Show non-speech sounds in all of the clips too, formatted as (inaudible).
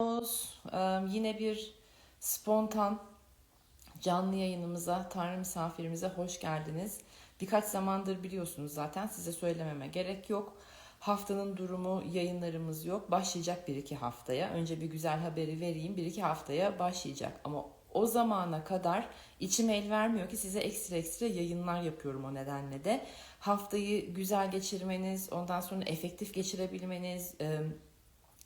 Ee, Yine bir spontan canlı yayınımıza, Tanrı misafirimize hoş geldiniz. Birkaç zamandır biliyorsunuz zaten size söylememe gerek yok. Haftanın durumu yayınlarımız yok. Başlayacak bir iki haftaya. Önce bir güzel haberi vereyim. Bir iki haftaya başlayacak. Ama o zamana kadar içim el vermiyor ki size ekstra ekstra yayınlar yapıyorum o nedenle de. Haftayı güzel geçirmeniz, ondan sonra efektif geçirebilmeniz,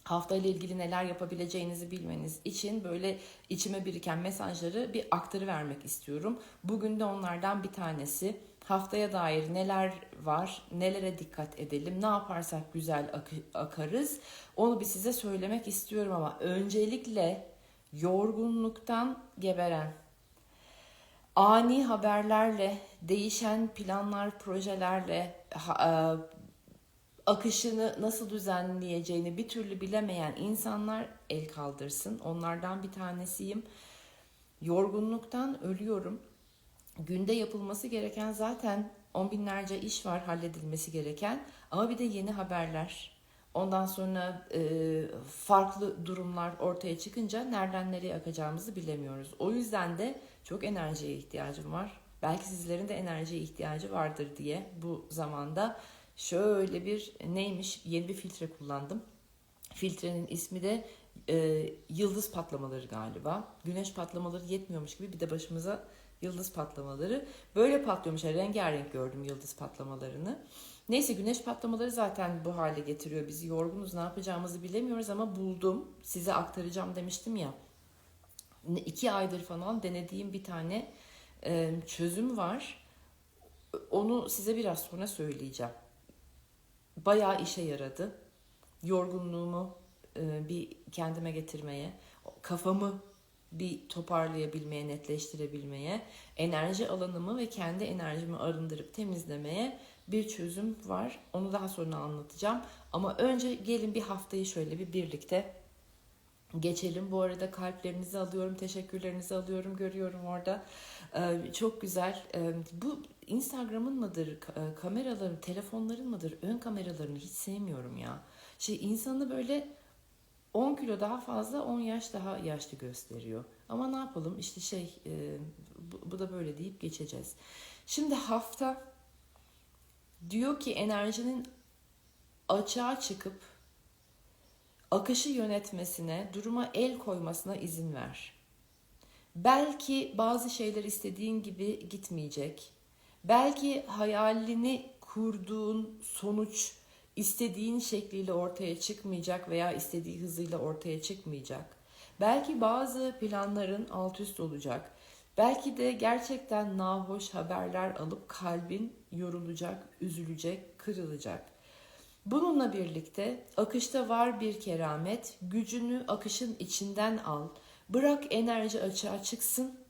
hafta ile ilgili neler yapabileceğinizi bilmeniz için böyle içime biriken mesajları bir aktarı vermek istiyorum. Bugün de onlardan bir tanesi. Haftaya dair neler var, nelere dikkat edelim, ne yaparsak güzel akı- akarız. Onu bir size söylemek istiyorum ama öncelikle yorgunluktan geberen, ani haberlerle, değişen planlar, projelerle, e, akışını nasıl düzenleyeceğini bir türlü bilemeyen insanlar el kaldırsın. Onlardan bir tanesiyim. Yorgunluktan ölüyorum. Günde yapılması gereken zaten on binlerce iş var halledilmesi gereken ama bir de yeni haberler. Ondan sonra e, farklı durumlar ortaya çıkınca nereden nereye akacağımızı bilemiyoruz. O yüzden de çok enerjiye ihtiyacım var. Belki sizlerin de enerjiye ihtiyacı vardır diye bu zamanda şöyle bir neymiş yeni bir filtre kullandım. Filtrenin ismi de e, yıldız patlamaları galiba. Güneş patlamaları yetmiyormuş gibi bir de başımıza yıldız patlamaları. Böyle patlıyormuş. Yani rengarenk gördüm yıldız patlamalarını. Neyse güneş patlamaları zaten bu hale getiriyor bizi. Yorgunuz ne yapacağımızı bilemiyoruz ama buldum. Size aktaracağım demiştim ya. İki aydır falan denediğim bir tane e, çözüm var. Onu size biraz sonra söyleyeceğim. Bayağı işe yaradı. Yorgunluğumu e, bir kendime getirmeye, kafamı bir toparlayabilmeye, netleştirebilmeye, enerji alanımı ve kendi enerjimi arındırıp temizlemeye bir çözüm var. Onu daha sonra anlatacağım. Ama önce gelin bir haftayı şöyle bir birlikte geçelim. Bu arada kalplerinizi alıyorum, teşekkürlerinizi alıyorum, görüyorum orada. Ee, çok güzel. Ee, bu Instagram'ın mıdır, e, kameraların, telefonların mıdır, ön kameralarını hiç sevmiyorum ya. Şey insanı böyle 10 kilo daha fazla 10 yaş daha yaşlı gösteriyor. Ama ne yapalım işte şey e, bu, bu da böyle deyip geçeceğiz. Şimdi hafta diyor ki enerjinin açığa çıkıp akışı yönetmesine, duruma el koymasına izin ver. Belki bazı şeyler istediğin gibi gitmeyecek. Belki hayalini kurduğun sonuç istediğin şekliyle ortaya çıkmayacak veya istediği hızıyla ortaya çıkmayacak. Belki bazı planların alt üst olacak. Belki de gerçekten nahoş haberler alıp kalbin yorulacak, üzülecek, kırılacak. Bununla birlikte akışta var bir keramet, gücünü akışın içinden al. Bırak enerji açığa çıksın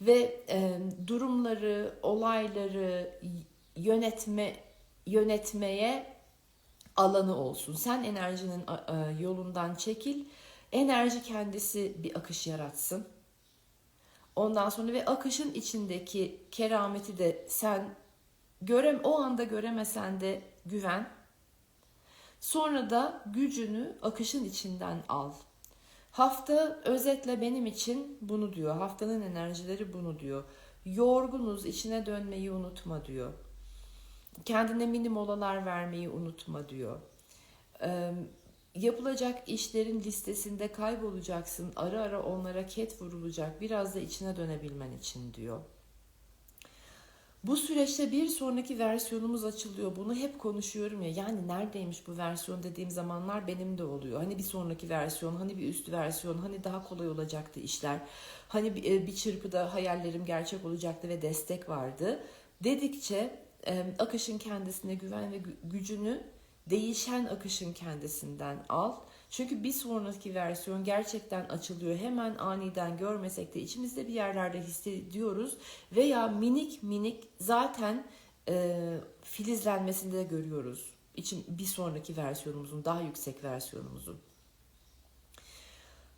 ve e, durumları, olayları yönetme yönetmeye alanı olsun. Sen enerjinin a, yolundan çekil. Enerji kendisi bir akış yaratsın. Ondan sonra ve akışın içindeki kerameti de sen görem o anda göremesen de güven. Sonra da gücünü akışın içinden al. Hafta özetle benim için bunu diyor. Haftanın enerjileri bunu diyor. Yorgunuz, içine dönmeyi unutma diyor. Kendine mini molalar vermeyi unutma diyor. Ee, yapılacak işlerin listesinde kaybolacaksın. Ara ara onlara ket vurulacak. Biraz da içine dönebilmen için diyor. Bu süreçte bir sonraki versiyonumuz açılıyor. Bunu hep konuşuyorum ya. Yani neredeymiş bu versiyon dediğim zamanlar benim de oluyor. Hani bir sonraki versiyon, hani bir üst versiyon, hani daha kolay olacaktı işler. Hani bir, e, bir çırpıda hayallerim gerçek olacaktı ve destek vardı. Dedikçe akışın kendisine güven ve gü- gücünü değişen akışın kendisinden al. Çünkü bir sonraki versiyon gerçekten açılıyor. Hemen aniden görmesek de içimizde bir yerlerde hissediyoruz. Veya minik minik zaten e, filizlenmesinde de görüyoruz. İçin bir sonraki versiyonumuzun, daha yüksek versiyonumuzun.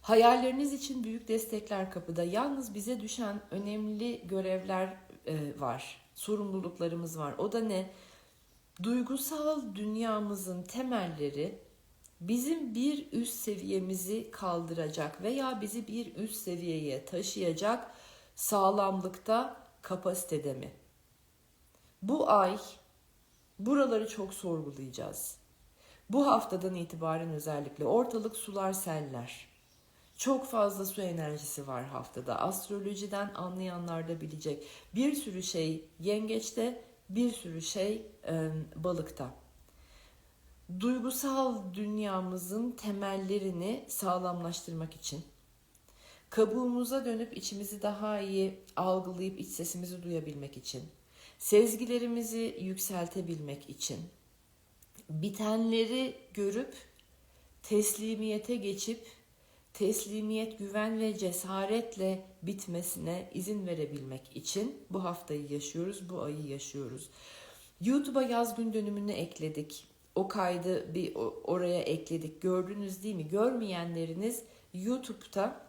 Hayalleriniz için büyük destekler kapıda. Yalnız bize düşen önemli görevler e, var. Sorumluluklarımız var. O da ne? Duygusal dünyamızın temelleri bizim bir üst seviyemizi kaldıracak veya bizi bir üst seviyeye taşıyacak sağlamlıkta, kapasitede mi? Bu ay buraları çok sorgulayacağız. Bu haftadan itibaren özellikle ortalık sular seller. Çok fazla su enerjisi var haftada. Astrolojiden anlayanlar da bilecek. Bir sürü şey yengeçte, bir sürü şey e, balıkta. Duygusal dünyamızın temellerini sağlamlaştırmak için, kabuğumuza dönüp içimizi daha iyi algılayıp iç sesimizi duyabilmek için, sezgilerimizi yükseltebilmek için, bitenleri görüp teslimiyete geçip teslimiyet, güven ve cesaretle bitmesine izin verebilmek için bu haftayı yaşıyoruz, bu ayı yaşıyoruz. YouTube'a yaz gün dönümünü ekledik. O kaydı bir oraya ekledik. Gördünüz değil mi? Görmeyenleriniz YouTube'da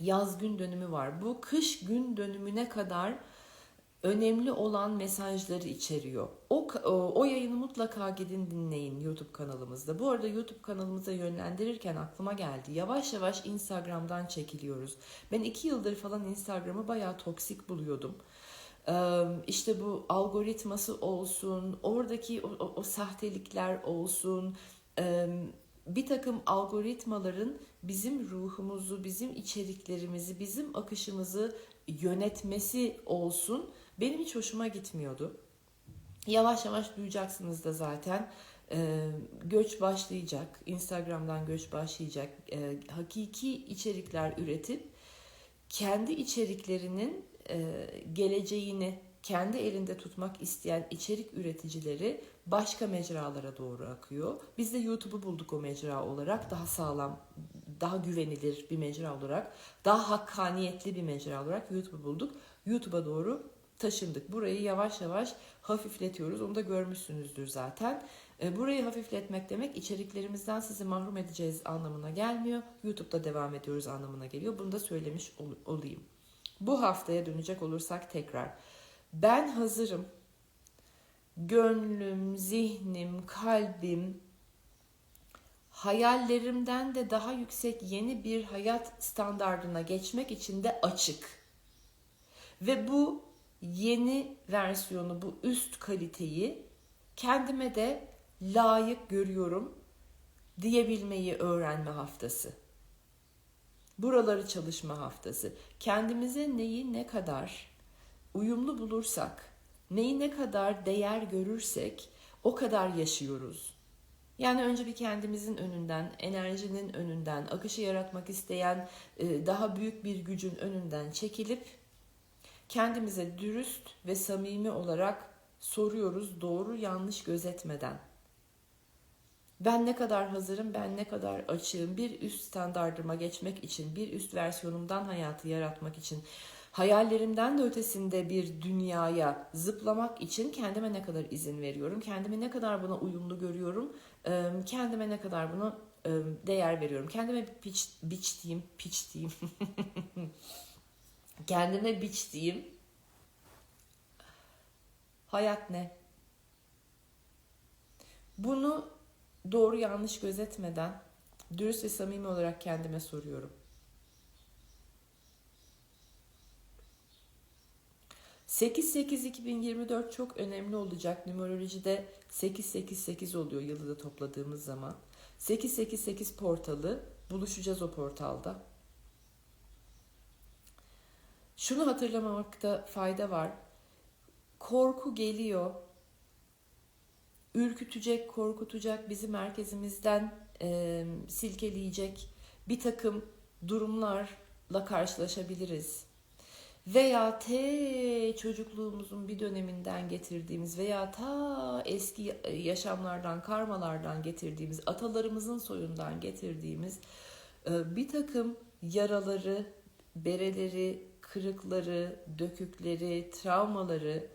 yaz gün dönümü var. Bu kış gün dönümüne kadar önemli olan mesajları içeriyor. O, o, yayını mutlaka gidin dinleyin YouTube kanalımızda. Bu arada YouTube kanalımıza yönlendirirken aklıma geldi. Yavaş yavaş Instagram'dan çekiliyoruz. Ben iki yıldır falan Instagram'ı bayağı toksik buluyordum. İşte bu algoritması olsun, oradaki o, o, o sahtelikler olsun, bir takım algoritmaların bizim ruhumuzu, bizim içeriklerimizi, bizim akışımızı yönetmesi olsun benim hiç hoşuma gitmiyordu. Yavaş yavaş duyacaksınız da zaten göç başlayacak. Instagram'dan göç başlayacak. Hakiki içerikler üretip kendi içeriklerinin geleceğini kendi elinde tutmak isteyen içerik üreticileri başka mecralara doğru akıyor. Biz de YouTube'u bulduk o mecra olarak. Daha sağlam, daha güvenilir bir mecra olarak, daha hakkaniyetli bir mecra olarak YouTube'u bulduk. YouTube'a doğru taşındık. Burayı yavaş yavaş hafifletiyoruz. Onu da görmüşsünüzdür zaten. E, burayı hafifletmek demek içeriklerimizden sizi mahrum edeceğiz anlamına gelmiyor. YouTube'da devam ediyoruz anlamına geliyor. Bunu da söylemiş olayım. Bu haftaya dönecek olursak tekrar. Ben hazırım. Gönlüm, zihnim, kalbim hayallerimden de daha yüksek yeni bir hayat standardına geçmek için de açık. Ve bu yeni versiyonu, bu üst kaliteyi kendime de layık görüyorum diyebilmeyi öğrenme haftası. Buraları çalışma haftası. Kendimize neyi ne kadar uyumlu bulursak, neyi ne kadar değer görürsek o kadar yaşıyoruz. Yani önce bir kendimizin önünden, enerjinin önünden, akışı yaratmak isteyen e, daha büyük bir gücün önünden çekilip kendimize dürüst ve samimi olarak soruyoruz doğru yanlış gözetmeden. Ben ne kadar hazırım, ben ne kadar açığım bir üst standardıma geçmek için, bir üst versiyonumdan hayatı yaratmak için, hayallerimden de ötesinde bir dünyaya zıplamak için kendime ne kadar izin veriyorum, kendime ne kadar buna uyumlu görüyorum, kendime ne kadar buna değer veriyorum. Kendime piç, biçtiğim, piçtiğim (laughs) kendime biçtiğim hayat ne? Bunu doğru yanlış gözetmeden dürüst ve samimi olarak kendime soruyorum. ...8-8-2024 çok önemli olacak. Numerolojide 8-8-8 oluyor yılı da topladığımız zaman. 8-8-8 portalı buluşacağız o portalda. Şunu hatırlamamakta fayda var. Korku geliyor. Ürkütecek, korkutacak, bizi merkezimizden e, silkeleyecek bir takım durumlarla karşılaşabiliriz. Veya te çocukluğumuzun bir döneminden getirdiğimiz veya ta eski yaşamlardan, karmalardan getirdiğimiz, atalarımızın soyundan getirdiğimiz e, bir takım yaraları, bereleri, kırıkları, dökükleri, travmaları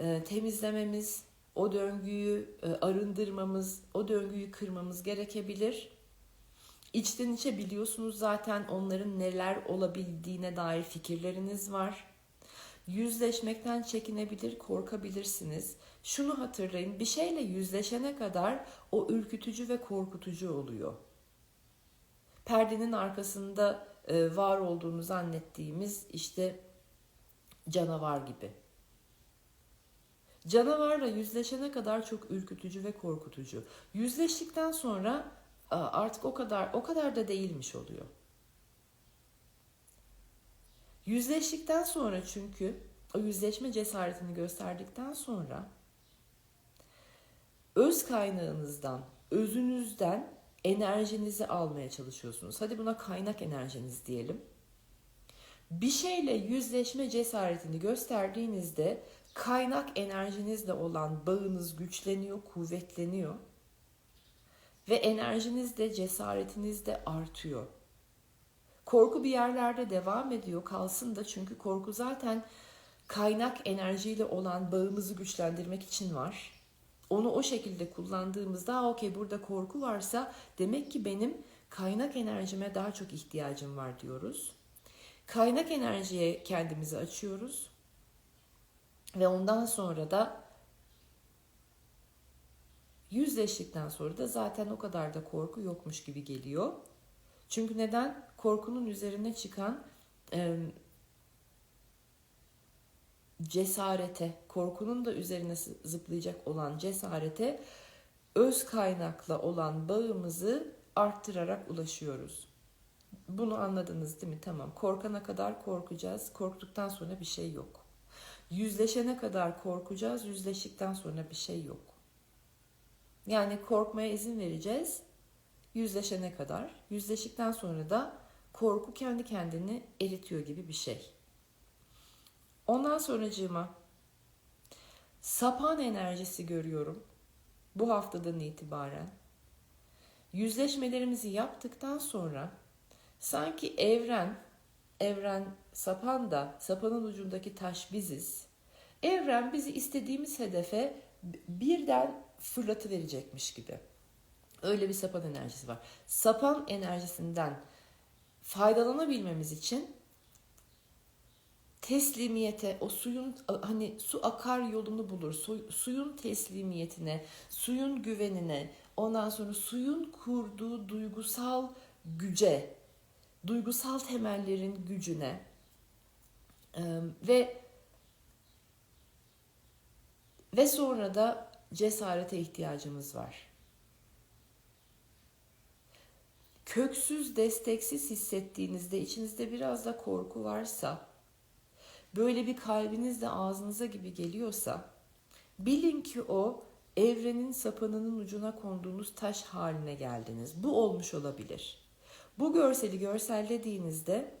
e, temizlememiz, o döngüyü e, arındırmamız, o döngüyü kırmamız gerekebilir. İçten içe biliyorsunuz zaten onların neler olabildiğine dair fikirleriniz var. Yüzleşmekten çekinebilir, korkabilirsiniz. şunu hatırlayın. Bir şeyle yüzleşene kadar o ürkütücü ve korkutucu oluyor. Perdenin arkasında e, var olduğunu zannettiğimiz işte canavar gibi. Canavarla yüzleşene kadar çok ürkütücü ve korkutucu. Yüzleştikten sonra artık o kadar o kadar da değilmiş oluyor. Yüzleştikten sonra çünkü o yüzleşme cesaretini gösterdikten sonra öz kaynağınızdan, özünüzden enerjinizi almaya çalışıyorsunuz. Hadi buna kaynak enerjiniz diyelim. Bir şeyle yüzleşme cesaretini gösterdiğinizde kaynak enerjinizle olan bağınız güçleniyor, kuvvetleniyor. Ve enerjiniz de cesaretiniz de artıyor. Korku bir yerlerde devam ediyor kalsın da çünkü korku zaten kaynak enerjiyle olan bağımızı güçlendirmek için var. Onu o şekilde kullandığımızda okey burada korku varsa demek ki benim kaynak enerjime daha çok ihtiyacım var diyoruz. Kaynak enerjiye kendimizi açıyoruz. Ve ondan sonra da yüzleştikten sonra da zaten o kadar da korku yokmuş gibi geliyor. Çünkü neden? Korkunun üzerine çıkan e, cesarete, korkunun da üzerine zıplayacak olan cesarete öz kaynakla olan bağımızı arttırarak ulaşıyoruz. Bunu anladınız değil mi? Tamam. Korkana kadar korkacağız. Korktuktan sonra bir şey yok. Yüzleşene kadar korkacağız. Yüzleştikten sonra bir şey yok. Yani korkmaya izin vereceğiz. Yüzleşene kadar. Yüzleştikten sonra da korku kendi kendini eritiyor gibi bir şey. Ondan sonracığıma sapan enerjisi görüyorum. Bu haftadan itibaren. Yüzleşmelerimizi yaptıktan sonra sanki evren, evren sapan da sapanın ucundaki taş biziz. Evren bizi istediğimiz hedefe birden fırlatı verecekmiş gibi. Öyle bir sapan enerjisi var. Sapan enerjisinden faydalanabilmemiz için teslimiyete, o suyun hani su akar yolunu bulur. Su, suyun teslimiyetine, suyun güvenine, ondan sonra suyun kurduğu duygusal güce, duygusal temellerin gücüne ve ve sonra da cesarete ihtiyacımız var. Köksüz, desteksiz hissettiğinizde içinizde biraz da korku varsa böyle bir kalbiniz de ağzınıza gibi geliyorsa bilin ki o evrenin sapanının ucuna konduğunuz taş haline geldiniz. Bu olmuş olabilir. Bu görseli görsellediğinizde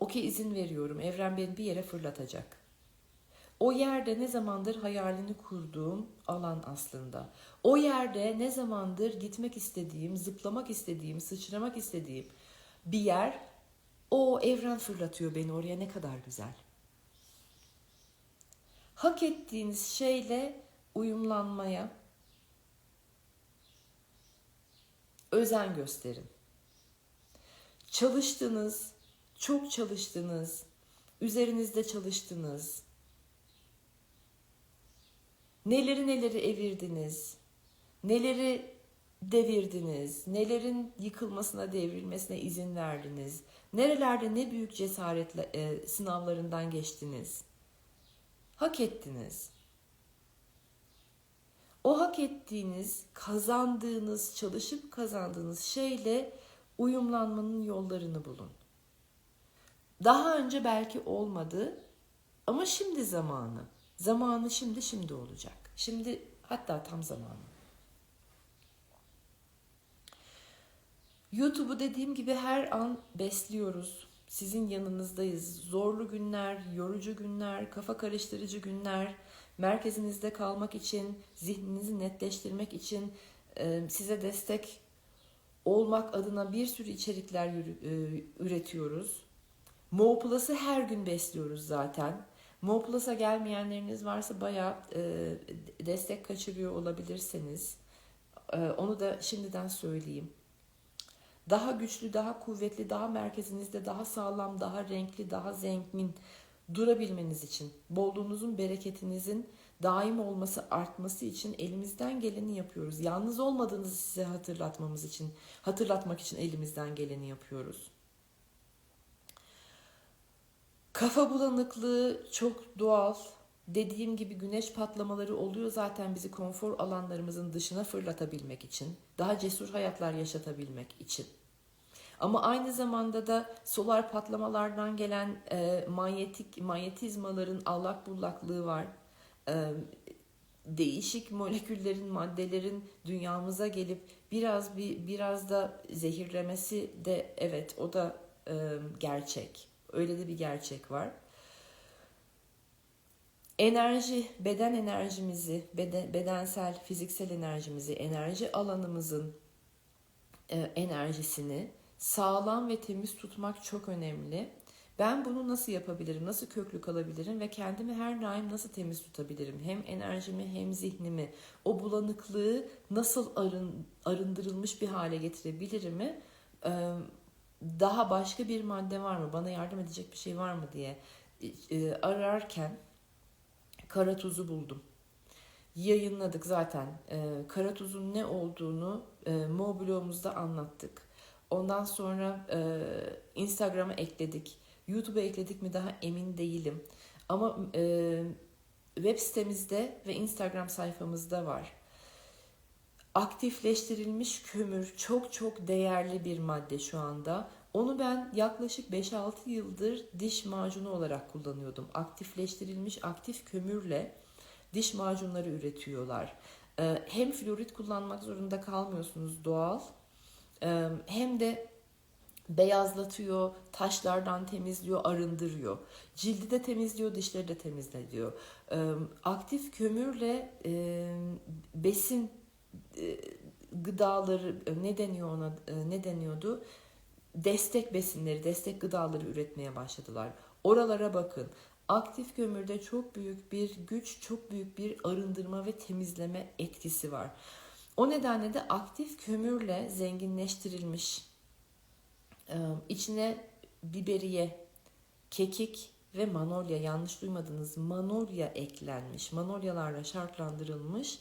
okey izin veriyorum. Evren beni bir yere fırlatacak. O yerde ne zamandır hayalini kurduğum alan aslında. O yerde ne zamandır gitmek istediğim, zıplamak istediğim, sıçramak istediğim bir yer o evren fırlatıyor beni oraya ne kadar güzel. Hak ettiğiniz şeyle uyumlanmaya özen gösterin. Çalıştınız, çok çalıştınız, üzerinizde çalıştınız. Neleri neleri evirdiniz, neleri devirdiniz, nelerin yıkılmasına, devrilmesine izin verdiniz, nerelerde ne büyük cesaretle e, sınavlarından geçtiniz. Hak ettiniz. O hak ettiğiniz, kazandığınız, çalışıp kazandığınız şeyle uyumlanmanın yollarını bulun. Daha önce belki olmadı ama şimdi zamanı. Zamanı şimdi şimdi olacak. Şimdi hatta tam zamanı. YouTube'u dediğim gibi her an besliyoruz. Sizin yanınızdayız. Zorlu günler, yorucu günler, kafa karıştırıcı günler, merkezinizde kalmak için, zihninizi netleştirmek için e, size destek olmak adına bir sürü içerikler e, üretiyoruz. Mo Plus'ı her gün besliyoruz zaten. Mo Plus'a gelmeyenleriniz varsa bayağı e, destek kaçırıyor olabilirseniz. Onu da şimdiden söyleyeyim daha güçlü, daha kuvvetli, daha merkezinizde daha sağlam, daha renkli, daha zengin durabilmeniz için, bolluğunuzun, bereketinizin daim olması, artması için elimizden geleni yapıyoruz. Yalnız olmadığınızı size hatırlatmamız için, hatırlatmak için elimizden geleni yapıyoruz. Kafa bulanıklığı çok doğal. Dediğim gibi güneş patlamaları oluyor zaten bizi konfor alanlarımızın dışına fırlatabilmek için, daha cesur hayatlar yaşatabilmek için. Ama aynı zamanda da solar patlamalardan gelen e, manyetik manyetizmaların allak bullaklığı var. E, değişik moleküllerin, maddelerin dünyamıza gelip biraz bir biraz da zehirlemesi de evet o da e, gerçek. Öyle de bir gerçek var. Enerji, beden enerjimizi, beden, bedensel, fiziksel enerjimizi, enerji alanımızın e, enerjisini sağlam ve temiz tutmak çok önemli. Ben bunu nasıl yapabilirim, nasıl köklü kalabilirim ve kendimi her daim nasıl temiz tutabilirim? Hem enerjimi hem zihnimi, o bulanıklığı nasıl arın, arındırılmış bir hale getirebilirim mi? Daha başka bir madde var mı, bana yardım edecek bir şey var mı diye e, ararken kara tuzu buldum. Yayınladık zaten. E, kara tuzun ne olduğunu e, anlattık. Ondan sonra e, Instagram'a ekledik. YouTube'a ekledik mi daha emin değilim. Ama e, web sitemizde ve Instagram sayfamızda var. Aktifleştirilmiş kömür çok çok değerli bir madde şu anda. Onu ben yaklaşık 5-6 yıldır diş macunu olarak kullanıyordum. Aktifleştirilmiş aktif kömürle diş macunları üretiyorlar. E, hem florit kullanmak zorunda kalmıyorsunuz doğal hem de beyazlatıyor, taşlardan temizliyor, arındırıyor. Cildi de temizliyor, dişleri de temizliyor. Aktif kömürle besin gıdaları ne deniyor ona ne deniyordu? Destek besinleri, destek gıdaları üretmeye başladılar. Oralara bakın. Aktif kömürde çok büyük bir güç, çok büyük bir arındırma ve temizleme etkisi var. O nedenle de aktif kömürle zenginleştirilmiş içine biberiye, kekik ve manolya yanlış duymadınız manolya eklenmiş. Manolyalarla şartlandırılmış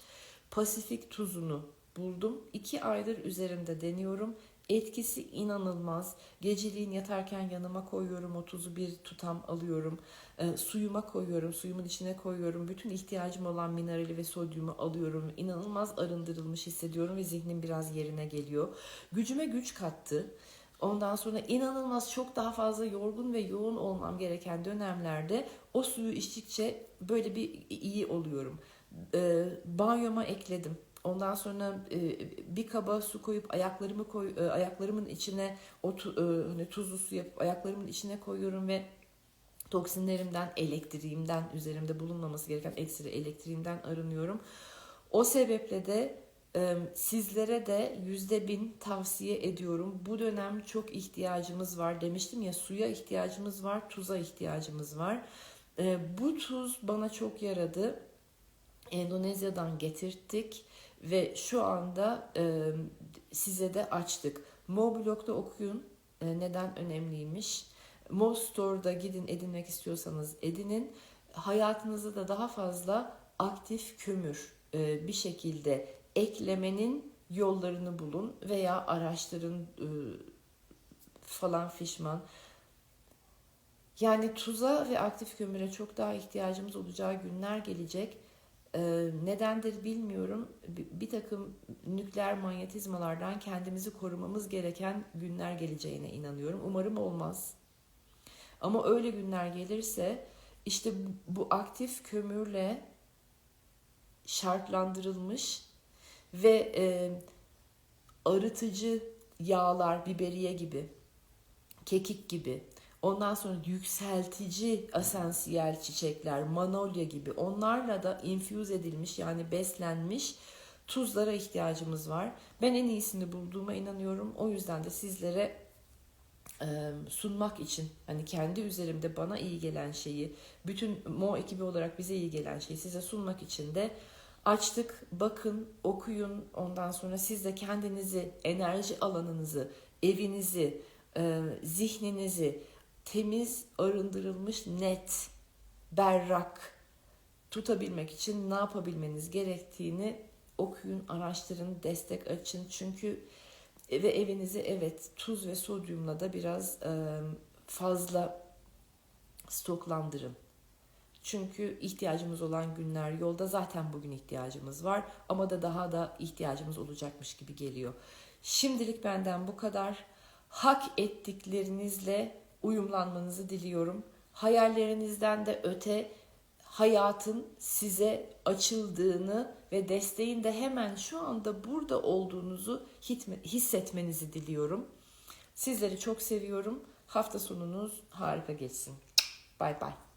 pasifik tuzunu buldum. İki aydır üzerinde deniyorum. Etkisi inanılmaz. Geceliğin yatarken yanıma koyuyorum. O tuzu bir tutam alıyorum. E, suyuma koyuyorum. Suyumun içine koyuyorum. Bütün ihtiyacım olan minerali ve sodyumu alıyorum. İnanılmaz arındırılmış hissediyorum ve zihnim biraz yerine geliyor. Gücüme güç kattı. Ondan sonra inanılmaz çok daha fazla yorgun ve yoğun olmam gereken dönemlerde o suyu içtikçe böyle bir iyi oluyorum. E, banyoma ekledim Ondan sonra e, bir kaba su koyup ayaklarımı koy e, ayaklarımın içine o tu, e, hani tuzlu su yapıp ayaklarımın içine koyuyorum ve toksinlerimden, elektriğimden, üzerimde bulunmaması gereken ekstra elektriğimden arınıyorum. O sebeple de e, sizlere de yüzde bin tavsiye ediyorum. Bu dönem çok ihtiyacımız var demiştim ya suya ihtiyacımız var, tuza ihtiyacımız var. E, bu tuz bana çok yaradı. Endonezya'dan getirttik ve şu anda e, size de açtık. Moblog'da okuyun e, neden önemliymiş. Mo Store'da gidin edinmek istiyorsanız edinin. Hayatınızda da daha fazla aktif kömür e, bir şekilde eklemenin yollarını bulun veya araştırın e, falan fişman. Yani tuza ve aktif kömüre çok daha ihtiyacımız olacağı günler gelecek ee, nedendir bilmiyorum. Bir takım nükleer manyetizmalardan kendimizi korumamız gereken günler geleceğine inanıyorum. Umarım olmaz. Ama öyle günler gelirse işte bu aktif kömürle şartlandırılmış ve e, arıtıcı yağlar, biberiye gibi, kekik gibi Ondan sonra yükseltici asansiyel çiçekler, manolya gibi onlarla da infuse edilmiş yani beslenmiş tuzlara ihtiyacımız var. Ben en iyisini bulduğuma inanıyorum. O yüzden de sizlere sunmak için hani kendi üzerimde bana iyi gelen şeyi, bütün Mo ekibi olarak bize iyi gelen şeyi size sunmak için de açtık. Bakın, okuyun. Ondan sonra siz de kendinizi, enerji alanınızı, evinizi, zihninizi temiz, arındırılmış, net, berrak tutabilmek için ne yapabilmeniz gerektiğini okuyun, araştırın, destek açın. Çünkü ve evinizi evet tuz ve sodyumla da biraz e, fazla stoklandırın. Çünkü ihtiyacımız olan günler yolda zaten bugün ihtiyacımız var ama da daha da ihtiyacımız olacakmış gibi geliyor. Şimdilik benden bu kadar. Hak ettiklerinizle uyumlanmanızı diliyorum. Hayallerinizden de öte hayatın size açıldığını ve desteğin de hemen şu anda burada olduğunuzu hissetmenizi diliyorum. Sizleri çok seviyorum. Hafta sonunuz harika geçsin. Bay bay.